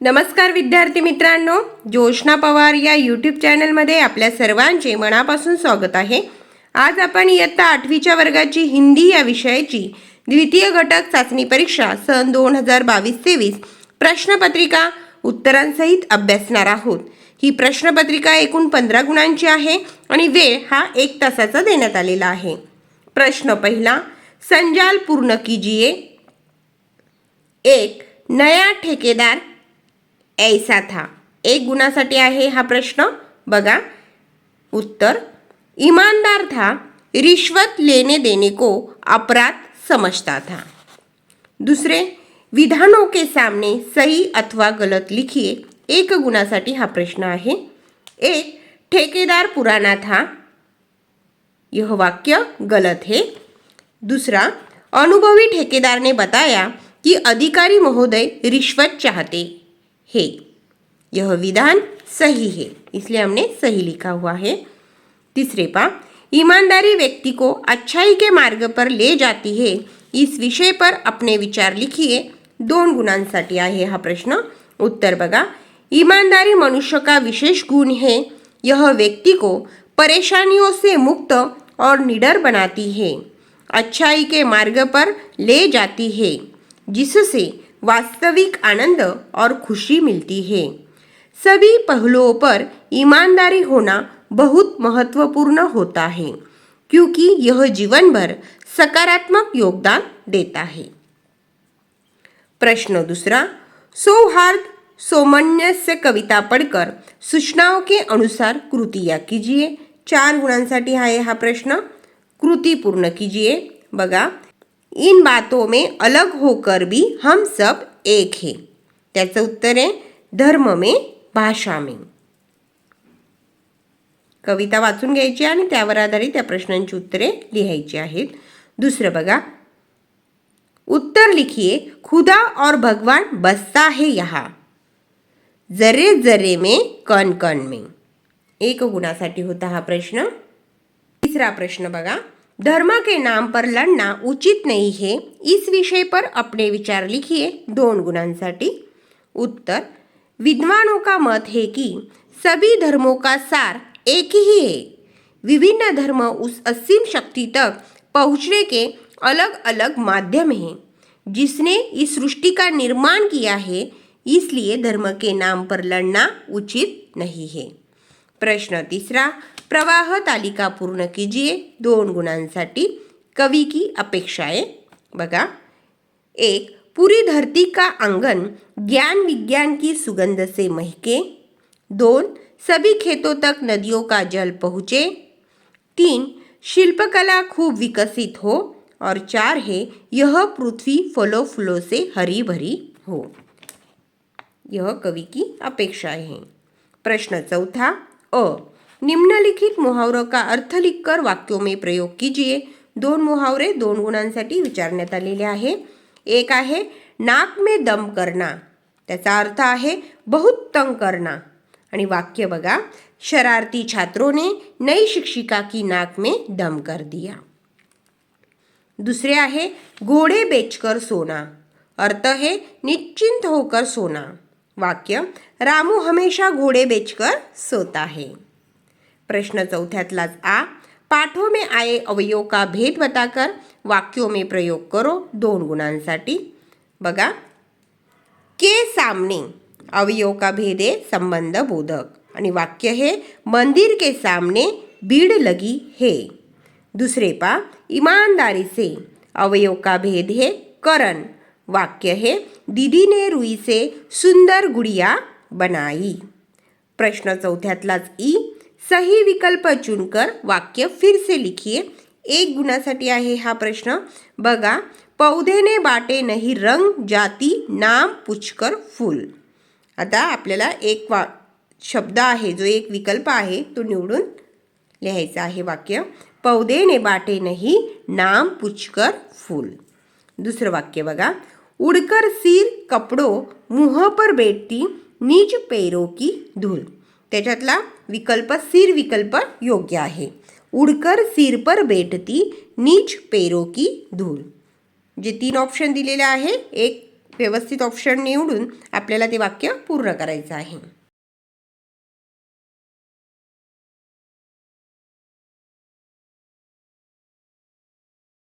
नमस्कार विद्यार्थी मित्रांनो जोशना पवार या यूट्यूब चॅनलमध्ये आपल्या सर्वांचे मनापासून स्वागत आहे. आज आपण इयत्ता आठवीच्या वर्गाची हिंदी या विषयाची द्वितीय घटक चाचणी परीक्षा सन दोन हजार बावीस तेवीस प्रश्नपत्रिका उत्तरांसहित अभ्यासणार आहोत. ही प्रश्नपत्रिका एकूण पंधरा गुणांची आहे आणि वेळ हा एक तासाचा देण्यात आलेला आहे. प्रश्न पहिला संजाल पूर्ण कीजिए एक नया ठेकेदार ऐसा था. एक गुणासाठी आहे हा प्रश्न? बघा. उत्तर. ईमानदार था. रिश्वत लेने देने को अपराध समझता था. दूसरे, विधानों के सामने सही अथवा गलत लिखिए. एक गुणासाठी हा प्रश्न आहे. एक, ठेकेदार पुराना था. यह वाक्य गलत है. दूसरा, अनुभवी ठेकेदार ने बताया कि अधिकारी महोदय रिश्वत चाहते. हैं। यह विधान सही है, इसलिए हमने सही लिखा हुआ है। तीसरे पा ईमानदारी व्यक्ति को अच्छाई के मार्ग पर ले जाती है। इस विषय पर अपने विचार लिखिए। दोन गुणांसाठी आहे हा प्रश्न. उत्तर बघा. ईमानदारी मनुष्य का विशेष गुण है. यह व्यक्ति को परेशानियों से मुक्त और निडर बनाती है। अच्छाई के मार्ग पर ले जाती है, जिससे वास्तविक आनंद और खुशी मिलती है। सभी पहलुओं पर ईमानदारी होना बहुत महत्वपूर्ण होता है, क्योंकि यह जीवन भर सकारात्मक योगदान देता है। प्रश्न दूसरा, सौहार्द सोमन्य से कविता पढ़कर सूचनाओं के अनुसार कृतिया कीजिए। चार गुणांसाठी आहे हा प्रश्न। कृती पूर्ण कीजिए। बघा इन बातों में अलग होकर भी हम सब एक है। त्याचं उत्तर आहे धर्म में भाषा में। कविता वाचून घ्यायची आणि त्यावर आधारित त्या प्रश्नांची उत्तरे लिहायची आहेत. दुसरं बघा. उत्तर लिखिए खुदा और भगवान बसता है यहाँ। जरे जरे में कण कण में। एक गुणासाठी होता हा प्रश्न. तिसरा प्रश्न बघा. धर्म के नाम पर लड़ना उचित नहीं है। इस विषय पर अपने विचार लिखिए। दोन गुणांसाठी. उत्तर, विद्वानों का मत है कि सभी धर्मों का सार एक ही है। विभिन्न धर्म उस असीम शक्ति तक पहुँचने के अलग अलग माध्यम हैं। जिसने इस सृष्टि का निर्माण किया है, इसलिए धर्म के नाम पर लड़ना उचित नहीं है। प्रश्न तीसरा प्रवाह तालिका पूर्ण कीजिए दोन गुणांसाठी. कवी की अपेक्षाएँ. बघा. एक, पूरी धरती का आँगन ज्ञान विज्ञान की सुगंध से महके. दोन, सभी खेतों तक नदियों का जल पहुँचे. तीन, शिल्पकला खूब विकसित हो. और चार है, यह पृथ्वी फलों फूलों से हरी भरी हो. यह कवि की अपेक्षाएँ हैं. प्रश्न चौथा, अ निम्नलिखित मुहावरों का अर्थ लिखकर वाक्यों में प्रयोग कीजिए. दोन मुहावरे दोन गुणांसाठी विचारण्यात आलेले आहे. एक आहे नाक में दम करना. त्याचा अर्थ आहे बहुत तंग करना. आणि वाक्य बघा शरारती छात्रों ने नई शिक्षिका की नाक में दम कर दिया. दुसरे आहे घोड़े बेचकर सोना. अर्थ है निश्चिंत होकर सोना. वाक्य रामू हमेशा घोड़े बेचकर सोता है. प्रश्न चौथ्यातलाच आ पाठो में आए अवयव का भेद बताकर वाक्यों में प्रयोग करो दोन गुणांसाठी. बघा के सामने अवयव का भेद है संबंध बोधक. आणि वाक्य है मंदिर के सामने भीड़ लगी है. दूसरे पा ईमानदारी से अवयव का भेद है करण. वाक्य है दीदी ने रुई से सुंदर गुड़िया बनाई. प्रश्न चौथ्यातलाच ई सही विकल्प चुनकर वाक्य फिर से लिखिए. एक गुणासाठी आहे हा प्रश्न. बघा पौधे ने बाटे नहीं रंग, जाती, नाम पुचकर फूल. आता आपल्याला एक वा, शब्द आहे, जो एक विकल्प आहे तो निवडून लिहायचा आहे वाक्य. पौधे ने बाटे नहीं नाम पुचकर फूल. दुसरं वाक्य बघा. उड़कर सिर कपड़ों, मुँह पर बैठती, नीच पैरों की धूल. त्याच्यातला विकल्प सिर विकल्प योग्य आहे. उडकर सिर पर बेटती नीच पेरो की धूल. जे तीन ऑप्शन दिलेले आहे एक व्यवस्थित ऑप्शन निवडून आपल्याला ते वाक्य पूर्ण करायचं आहे.